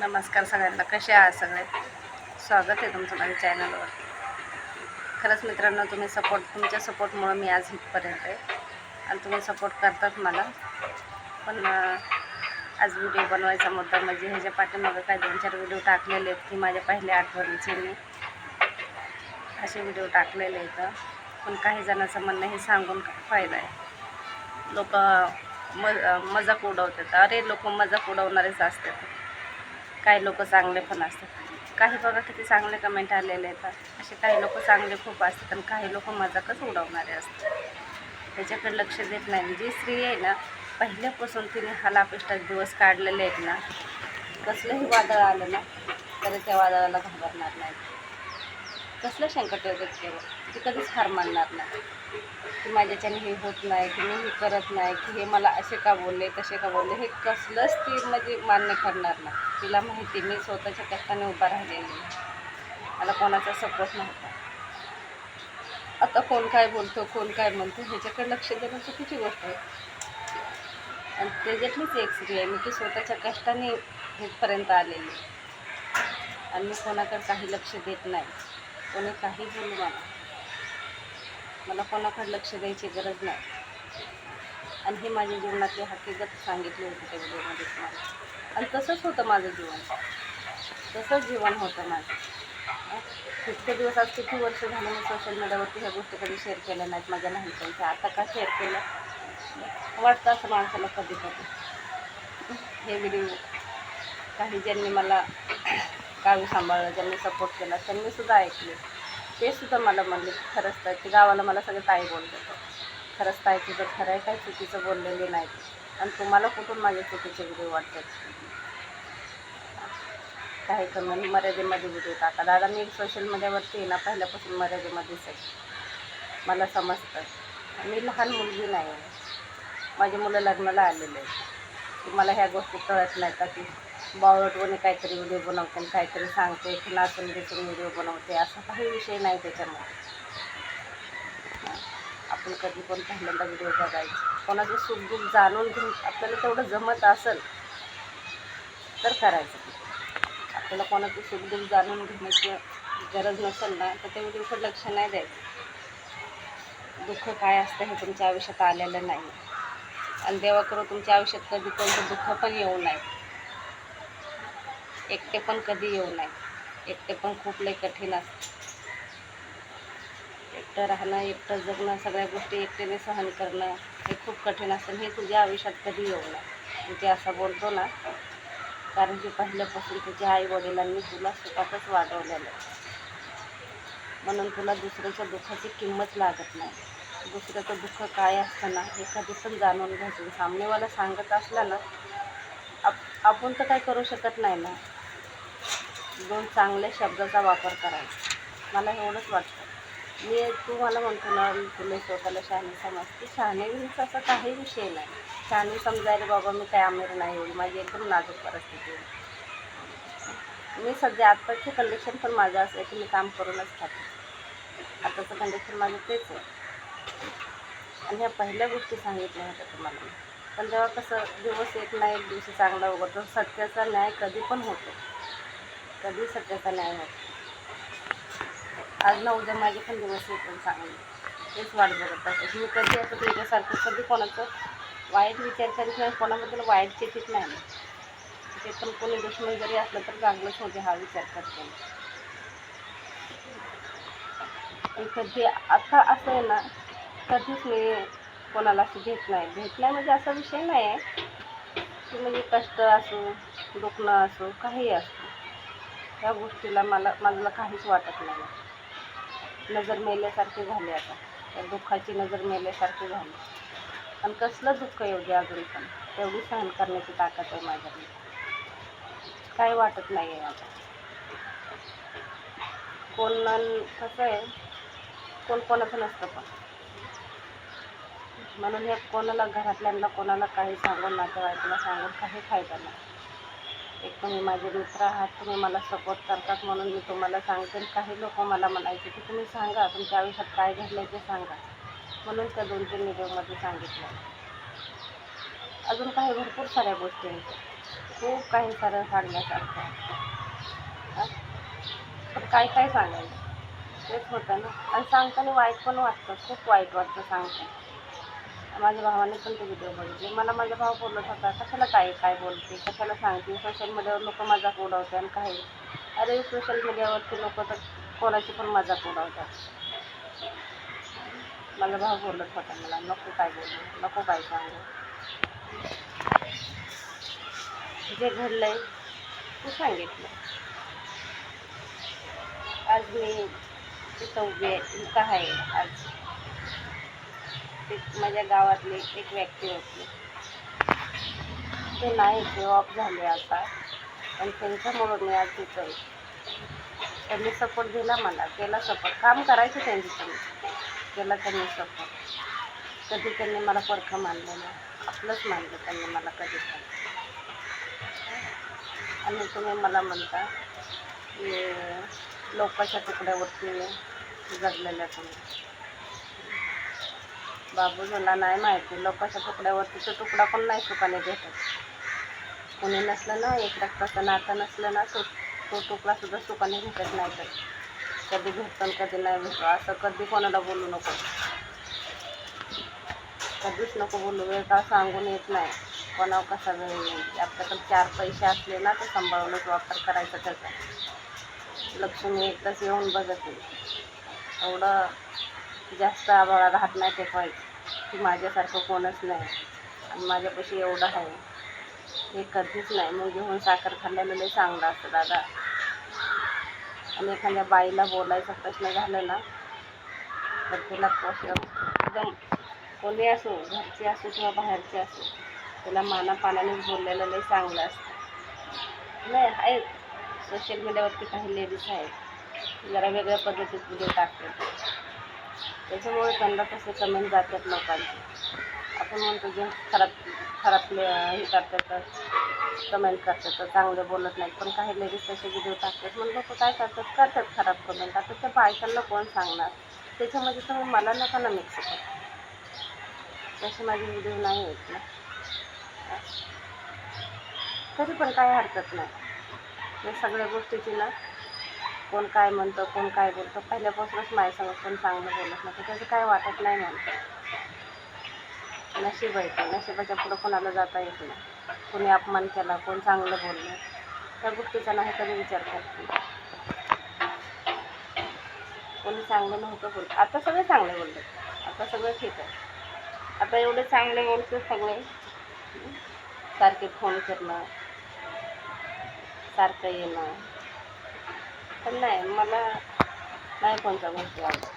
नमस्कार सगळ्यांना कसे आहात सगळे? स्वागत आहे तुमचं माझ्या चॅनलवर खरंच मित्रांनो तुम्ही सपोर्ट तुमच्या सपोर्टमुळं मी आज इथपर्यंत आहे. आणि तुम्ही सपोर्ट करतात मला. पण आज व्हिडिओ बनवायचा मुद्दा म्हणजे ह्याच्या पाठीमागं काय दोन चार व्हिडिओ टाकलेले आहेत की माझ्या पहिल्या आठवणीचे मी. असे व्हिडिओ टाकलेले आहेत. पण काही जणांचं म्हणणं हे सांगून फायदा आहे? लोक म मजाक उडवतात. अरे लोक मजाक उडवणारेच असतात. काही लोक चांगले पण असतात. काही बघा किती चांगले कमेंट आलेले आहेत. असे काही लोक चांगले खूप असतात आणि काही लोक मजाकच उडवणारे असतात. त्याच्याकडे लक्ष देत नाही. जी स्त्री आहे ना पहिल्यापासून तिने हलापिष्टात दिवस काढलेले आहेत ना कसलंही वादळ आलं ना तरी त्या वादळाला घाबरणार नाही. कसलं संकट येतं केवळ ती कधीच हार मानणार नाही. की माझ्याच्याने हे होत नाही की मी हे करत नाही की हे मला असे का बोलले तसे का बोलले हे कसलंच ती म्हणजे मान्य करणार नाही. तिला माहिती मी स्वतःच्या कष्टाने उभा राहिलेली आहे. मला कोणाचा सपोर्ट नव्हता. आता कोण काय बोलतो कोण काय म्हणतो ह्याच्याकडे लक्ष देणं चुकीची गोष्ट आहे. आणि त्याच्यातलीच एक स्त्री आहे मी की स्वतःच्या कष्टाने इथपर्यंत आलेली आहे. आणि मी कोणाकडे काही लक्ष देत नाही. कोणी काही बोलू मला. मला कोणाकडे लक्ष द्यायची गरज नाही. आणि हे माझ्या जीवनातली हकीकत सांगितली होती त्या व्हिडिओमध्ये तुम्हाला. आणि तसंच होतं माझं जीवन. तसंच जीवन होतं माझं. इतके दिवस आज किती वर्ष झाले मी सोशल मीडियावरती ह्या गोष्टी कधी शेअर केल्या नाहीत माझ्या लहानपणीच्या आता का शेअर केलं वाटतं असं माणसाला कधी कधी हे व्हिडिओ काही ज्यांनी मला गावी सांभाळलं ज्यांनी सपोर्ट केला त्यांनी सुद्धा ऐकले. ते सुद्धा मला म्हणले खरंच ताई ते गावाला मला सगळे ताई बोलत खरंच ताई तुझं खरं आहे काही चुकीचं बोललेली नाही. आणि तुम्हाला कुठून माझे चुकीचे व्हिडिओ वाटतात? काही कमी मर्यादेमध्ये व्हिडिओ टाका. दादा मी सोशल मीडियावरती आहे ना पहिल्यापासून मर्यादेमध्येच आहे. मला समजतं. मी लहान मुलगी नाही आहे. माझी मुलं लग्नाला आलेले आहेत. तुम्हाला मला ह्या गोष्टी कळत नाही का की बावळटवणे काहीतरी व्हिडिओ बनवते काहीतरी सांगते की नाचून देतून व्हिडिओ बनवते. असा काही विषय नाही त्याच्यामध्ये. आपण कधी पण पहिल्यांदा व्हिडिओ बघायचे. कोणाचं सुखदुःख जाणून घेऊन आपल्याला तेवढं जमत असेल तर करायचं. आपल्याला कोणाचं सुखदुःख जाणून घेण्याची गरज नसेल ना तर ते व्हिडिओकडे लक्ष नाही द्यायचं. दुःख काय असतं हे तुमच्या आयुष्यात आलेलं नाही. आणि देवा करू तुमच्या आयुष्यात कधी कोणतं दुःख पण येऊ नये. एकटे पण कधी येऊ नये. एकटे पण खूप लई कठीण असतं. एकटं राहणं एकटं जगणं सगळ्या गोष्टी एकट्याने सहन करणं हे खूप कठीण असतं हे तुझ्या आयुष्यात कधी येऊ नये. मी असं बोलतो ना कारण की पहिल्यापासून तुझ्या आई वडिलांनी तुला सुखातच वाढवलेलं म्हणून तुला दुसऱ्याच्या दुःखाची किंमत लागत नाही. दुसऱ्याचं दुःख काय असतं ना हे कधी पण जाणून घ्यायचं. सामनेवाला सांगत असला ना आप आपण तर काय करू शकत नाही ना. दोन चांगल्या शब्दाचा वापर करायचा. मला एवढंच वाटतं. मी तू मला म्हणतो ना तुला स्वतःला शहाणी समजते. शहाणीचा असा काही विषय नाही. शहाणी समजायला बाबा मी काय आमिर नाही एवढी. माझी एकदम नाजूक परिस्थिती मी सध्या आत्ताची कंडिशन पण माझं असं की मी काम करूनच खाते. आताचं कंडिशन माझं तेच आहे. आणि ह्या पहिल्या गोष्टी सांगितल्या होत्या तुम्हाला पण जेव्हा कसं दिवस एक ना एक दिवशी चांगला उघडतो सत्याचा न्याय कधी पण होतो. कधी सत्यता नाही होत आज ना उद्या माझे पण दिवस येतील चांगले. तेच वाट बघत असतात मी कधी असं तुमच्यासारखं? कधी कोणाचं? वाईट विचार करीत नाही कोणाबद्दल वाईट चितीत नाही. ते पण कोणी दुश्मन जरी असलं तर चांगलंच होते हा विचार करते मी. पण कधी आता असं आहे ना कधीच मी कोणाला असं घेत नाही. घेत नाही म्हणजे असा विषय नाही आहे की म्हणजे कष्ट असो दुखणं असो काही असो. त्या गोष्टीला मला मला काहीच वाटत नाही. नजर मेल्यासारखी झाली आता. त्या दुःखाची नजर मेल्यासारखी झाली. आणि कसलं दुःख एवढे अजून पण? तेवढी सहन करण्याची ताकद आहे माझ्याकडे. काही वाटत नाही आहे आता. कोण कसं आहे? कोण कोणाचं नसतं पण. म्हणून हे कोणाला घरातल्यांना कोणाला काही सांगून नातेवाईकाला सांगून काही फायदा नाही. एक तुम्ही माझे मित्र आहात तुम्ही मला सपोर्ट करतात म्हणून मी तुम्हाला सांगते. आणि काही लोक मला म्हणायचे की तुम्ही सांगा तुमच्या आयुष्यात काय घडलं ते सांगा. म्हणून त्या दोन तीन व्हिडिओमध्ये सांगितलं. अजून काही भरपूर साऱ्या गोष्टी आहेत. खूप काही सारं सांगण्यासारखं आहे. पण काय काय सांगायचं? तेच होतं ना. आणि सांगताना वाईट पण वाटतं खूप वाईट वाटतं सांगताना. माझ्या भावाने पण ते व्हिडिओ बघितले. मला माझा भाव बोलत होता कशाला काय काय बोलते? कशाला सांगते? सोशल मीडियावर लोक मजाक उडवते आणि काही. अरे सोशल मीडियावरती लोक तर कोणाची पण मजाक उडवतात. माझा भाव बोलत होता मला नको काय बोलू नको काय सांगू. जे घडलंय तू सांगितलं. आज मी तिथं उभी आहे इथं आहे आज. ते माझ्या गावातले एक व्यक्ती होते. ते नाही ते ऑफ झाले आता. पण त्यांच्यामुळं मी आज तिथं आहे. त्यांनी सपोर्ट दिला मला. केला सपोर्ट काम करायचं त्यांची त्यांनी केला त्यांनी सपोर्ट कधी त्यांनी मला परखं मानलं नाही. आपलंच मानलं त्यांनी मला कधी पण. आणि तुम्ही मला म्हणता की लोकांच्या तुकड्यावरती जगलेल्या तुम्ही. बाबूजीला नाही माहिती. लोकांच्या तुकड्यावरतीचा तुकडा पण नाही सुखाने भेटत. कोणी नसलं ना एक रक्ताचं नातं नसलं ना तो तो तुकडा सुद्धा सुखाने भेटत नाही तर. कधी भेटतो आणि कधी नाही भेटतो. असं कधी कोणाला बोलू नको. कधीच नको बोलू. वेळ का सांगून येत नाही. कोणावर कसा वेळ येईल? आपल्याकडे चार पैसे असले ना ते सांभाळूनच वापर करायचा त्याचा. लक्ष्मी एकदाच येऊन बघत. येईल एवढं जास्त आभाळा राहत नाही ते पाहिजे की माझ्यासारखं कोणच नाही. आणि माझ्यापाशी एवढं आहे. हे कधीच नाही. मग घेऊन साखर खाल्लेलं लई चांगलं असतं दादा. आणि एखाद्या बाईला बोलायचा प्रश्न झालेला ना तर तिला प्रश्न एकदम कोणी असो घरचे असो किंवा बाहेरचे असो तिला माना पानानेच बोललेलं लई चांगलं असतं. नाही आहेत. सोशल मीडियावरती काही लेडीज आहेत. जरा वेगळ्या पद्धतीत व्हिडिओ टाकतात. त्याच्यामुळे त्यांना तसे कमेंट जातात लोकांचे. आपण म्हणतो जे खराब खराब हे करतात कमेंट करतात तर चांगले बोलत नाहीत पण काही लेडीज तसे व्हिडिओ टाकतात. मग लोक काय करतात? करतात खराब कमेंट आता त्या बायकांना कोण सांगणार? त्याच्यामध्ये तुम्ही मला नका ना मिक्स करा तसे माझे व्हिडिओ नाही आहेत ना. तरी पण काही हरकत नाही. या सगळ्या गोष्टीची ना कोण काय म्हणतं कोण काय बोलतं पहिल्यापासूनच माझ्यासंग कोण चांगलं बोलत नव्हतं. त्याचं काय वाटत नाही मला. नशीब आहे ते. नशिबाच्या पुढं कोणाला जाता येत नाही. कोणी अपमान केला कोण चांगलं बोललं. त्या गोष्टीचा नाही कधी विचार करत नाही. कोणी चांगलं नव्हतं बोलत. आता सगळे चांगले बोलतात. आता सगळं ठीक आहे. आता एवढे चांगले बोलते सगळे. सारखे फोन करणं सारखं येणं. पण नाही मला नाही कोणत्या गोष्टी आवडत.